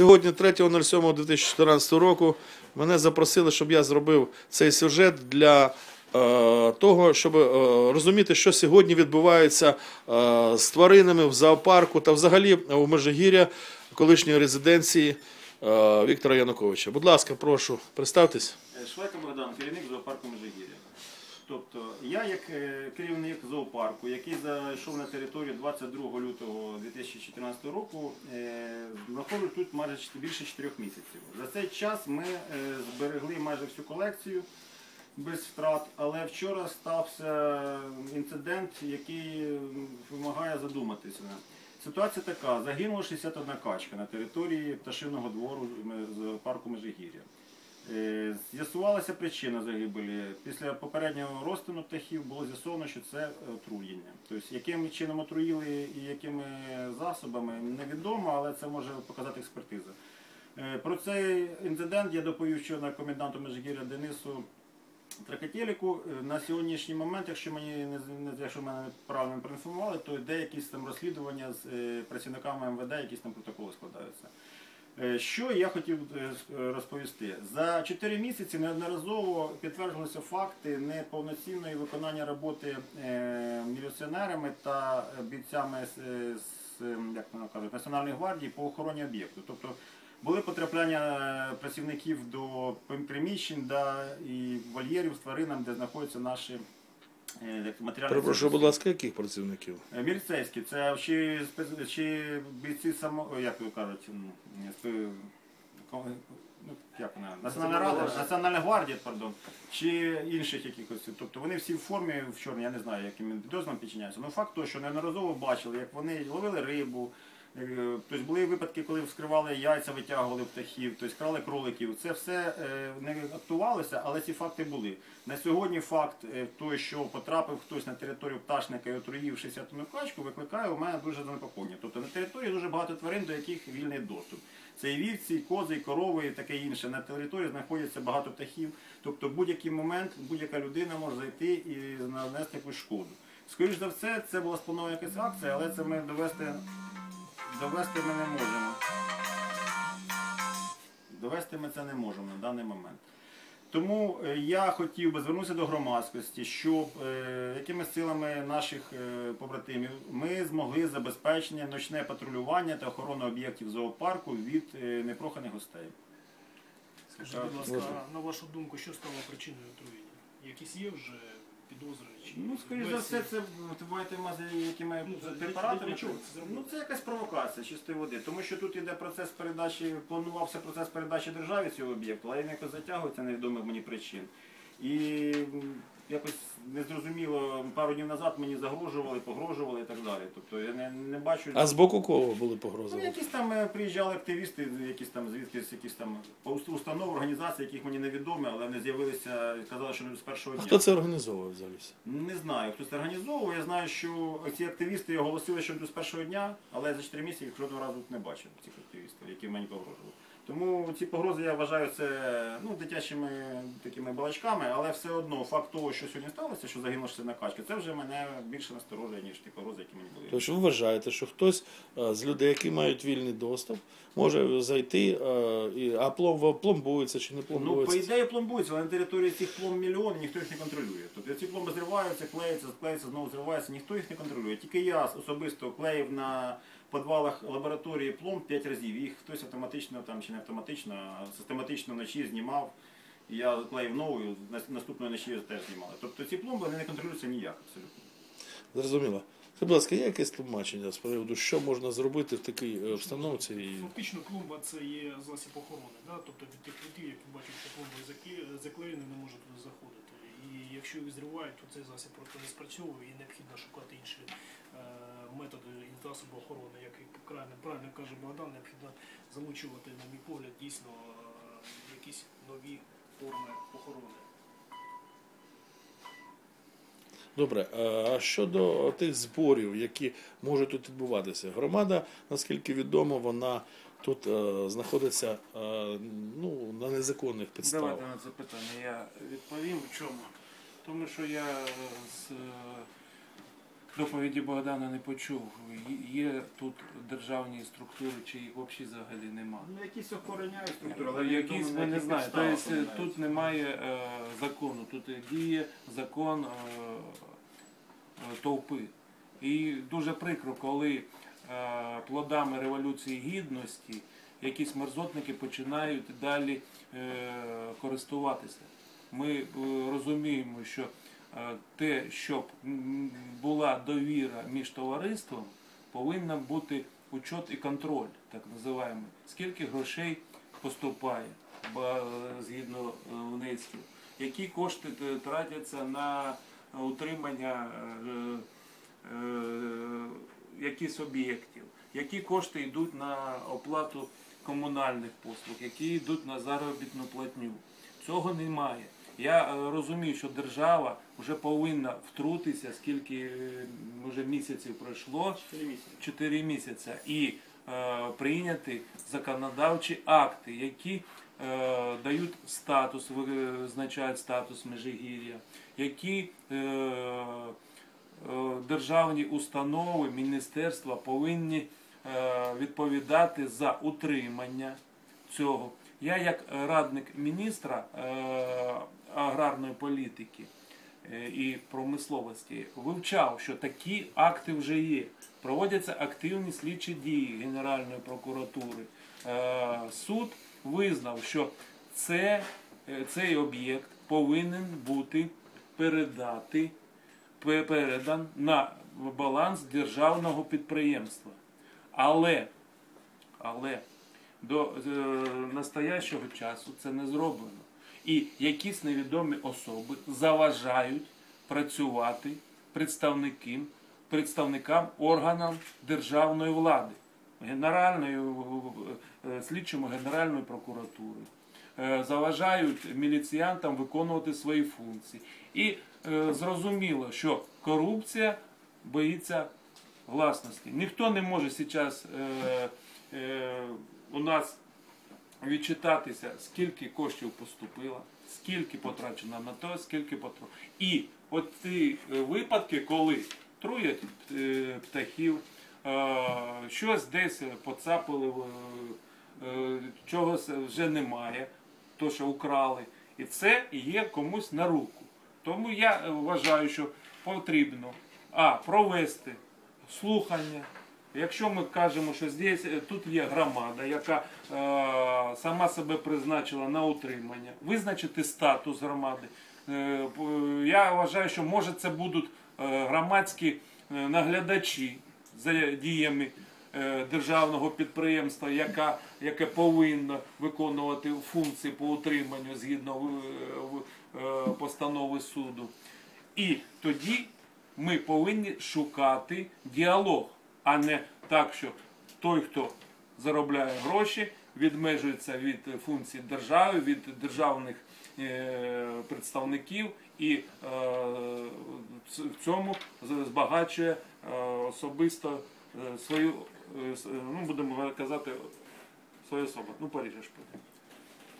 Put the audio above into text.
Сьогодні, 3.07.2014 року, мене запросили, щоб я зробив цей сюжет для е, того, щоб е, розуміти, що сьогодні відбувається е, з тваринами в зоопарку та взагалі у Межигір'я, колишньої резиденції Віктора Януковича. Будь ласка, прошу, представтесь. Швайка Богдан, керівник зоопарку Межигір'я. Тобто я як е, керівник зоопарку, який зайшов на територію 22 лютого 2014 року, е, знаходжусь тут майже більше 4 місяців. За цей час ми е, зберегли майже всю колекцію без втрат, але вчора стався інцидент, який вимагає задуматися. Ситуація така: загинула 61 качка на території пташиного двору зоопарку Межигір'я. З'ясувалася причина загибелі. Після попереднього розтину птахів було з'ясовано, що це е, отруєння. Тобто, яким чином отруїли і якими засобами, невідомо, але це може показати експертиза. Е, Про цей інцидент я доповів вчора коменданту Межигір'я Денису Тракатєліку. Е, На сьогоднішній момент, якщо мені якщо мене правильно проінформували, то йде якісь там розслідування з працівниками МВД, якісь там протоколи складаються. Е, Що я хотів е, е, розповісти? За 4 місяці неодноразово підтверджувалися факти неповноцінної виконання роботи міліціонерами та бійцями з, як кажуть, Національної гвардії по охороні об'єкту. Тобто були потрапляння працівників до приміщень да, і вольєрів з тваринами, де знаходяться наші Перепрошую, будь ласка, яких працівників? Е, Міліцейські, це чи, чи бійці само, як ви кажуть, ну, як вона, Національна рада, Національна гвардія, пардон, чи інших якихось. Тобто вони всі в формі в чорній, я не знаю, яким підрозділом підчиняються. Ну факт того, що неодноразово бачили, як вони ловили рибу. Е, Тобто були випадки, коли вскривали яйця, витягували птахів, тобто крали кроликів. Це все е, не актувалося, але ці факти були. На сьогодні факт е, той, що потрапив хтось на територію пташника і отруїв 60 качку, викликає у мене дуже занепокоєння. Тобто на території дуже багато тварин, до яких вільний доступ. Це і вівці, і кози, і корови, і таке інше. На території знаходяться багато птахів. Тобто будь-який момент будь-яка людина може зайти і нанести якусь шкоду. Скоріше за все, це була спланована якась акція, але це ми довести, довести ми не можемо. Довести ми це не можемо на даний момент. Тому е, я хотів би звернутися до громадськості, щоб е, якими силами наших е, побратимів ми змогли забезпечення ночне патрулювання та охорону об'єктів зоопарку від е, непроханих гостей. Скажіть, будь ласка, на вашу думку, що стало причиною отруєння? Якісь є вже підозри? Чи Ну, скоріш за все, версії? це ви маєте якими Ну, для- препаратами. для чого це? Ну, це якась провокація чистої води. Тому що тут іде процес передачі, планувався процес передачі державі цього об'єкту, але він якось затягується невідомих мені причин. І м, якось незрозуміло, пару днів назад мені загрожували, погрожували і так далі. Тобто я не, не бачу. А з боку кого були Ну, погрози? якісь там е, приїжджали активісти, якісь там звідкись, якісь там установ, організації, яких мені невідомі, але вони з'явилися і казали, що не з першого А дня. хто це організовував взагалі? Не знаю, хто це організовував. Я знаю, що ці активісти оголосили, що йдуть з першого дня, але за 4 місяці їх жодного разу не бачив, цих активістів, які мені погрожували. Тому ці погрози я вважаю це ну, дитячими такими балачками, але все одно факт того, що сьогодні сталося, що загинула на качка, це вже мене більше насторожує, ніж ті погрози, які мені були. Тобто ви вважаєте, що хтось е, з людей, які мають вільний доступ, може зайти, е, і, а плом, пломбується чи не Ну, по пломбується? ідеї пломбуються, але на території цих пломб мільйон, ніхто їх не контролює. Тобто ці пломби зриваються, клеються, склеються, знову зриваються, ніхто їх не контролює. Тільки я особисто клеїв на підвалах лабораторії пломб 5 разів. Їх хтось автоматично там чи не автоматично, систематично вночі знімав. Я клеїв нову, і наступної ночі теж знімали. Тобто ці пломби вони не контролюються ніяк абсолютно. Зрозуміло. Будь ласка, є якесь тлумачення з приводу, що можна зробити в такій е, обстановці? Фактично клумба це є засіб охорони, да? тобто від тих людей, які бачать, що клумба закле- заклеєна, не може туди заходити. І якщо їх зривають, то цей засіб просто не спрацьовує і необхідно шукати інші е, методи і засоби охорони, як і правильно, правильно каже Богдан, необхідно залучувати, на мій погляд, дійсно е, якісь нові форми охорони. Добре, а щодо тих зборів, які можуть тут відбуватися, громада, наскільки відомо, вона тут е, знаходиться е, ну, на незаконних підставах. Давайте на це питання я відповім. В чому? Тому що я з е, доповіді Богдана не почув. Є- тут державні структури, чи їх взагалі взагалі немає. Ну, якісь охороняють структури, але Якісь ми не знаємо. Тобто охороняють. тут немає е, закону, тут діє закон е, е, товпи. І дуже прикро, коли е, плодами революції гідності якісь мерзотники починають далі е, користуватися. Ми е, розуміємо, що е, те, щоб була довіра між товариством, повинна бути учет і контроль, так називаємо. Скільки грошей поступає згідно е, внесків, які кошти е, тратяться на утримання е, е, якихось об'єктів, які кошти йдуть на оплату комунальних послуг, які йдуть на заробітну платню. Цього немає. Я е, розумію, що держава вже повинна втрутитися, скільки е, вже місяців пройшло, Чотири місяці. 4 місяці і е, прийняти законодавчі акти, які е, дають статус, визначають статус Межигір'я, які е, е, державні установи, міністерства повинні е, відповідати за утримання цього. Я, як радник міністра е, аграрної політики е, і промисловості, вивчав, що такі акти вже є. Проводяться активні слідчі дії Генеральної прокуратури. Е, Суд визнав, що це, е, цей об'єкт повинен бути передати, передан на баланс державного підприємства. Але, але до е, настоящого часу це не зроблено. І якісь невідомі особи заважають працювати представникам, представникам органам державної влади, Генеральної, е, слідчому Генеральної прокуратури. Е, Заважають міліціянтам виконувати свої функції. І е, зрозуміло, що корупція боїться власності. Ніхто не може зараз у нас відчитатися, скільки коштів поступило, скільки потрачено на то, скільки потрачено. І от ті е, випадки, коли труять е, птахів, е, щось десь поцапали, е, чогось вже немає, то, що украли. І це є комусь на руку. Тому я вважаю, що потрібно а, провести слухання. Якщо ми кажемо, що здесь, е, тут є громада, яка е, сама себе призначила на утримання, визначити статус громади. Е, я вважаю, що може це будуть е, громадські е, наглядачі за діями державного підприємства, яка, яке повинно виконувати функції по утриманню згідно постанови суду. І тоді ми повинні шукати діалог, а не так, що той, хто заробляє гроші, відмежується від функцій держави, від державних е, представників і е, в цьому збагачує е, особисто свою, ну будемо казати, свою особу. Ну, поріжеш потім.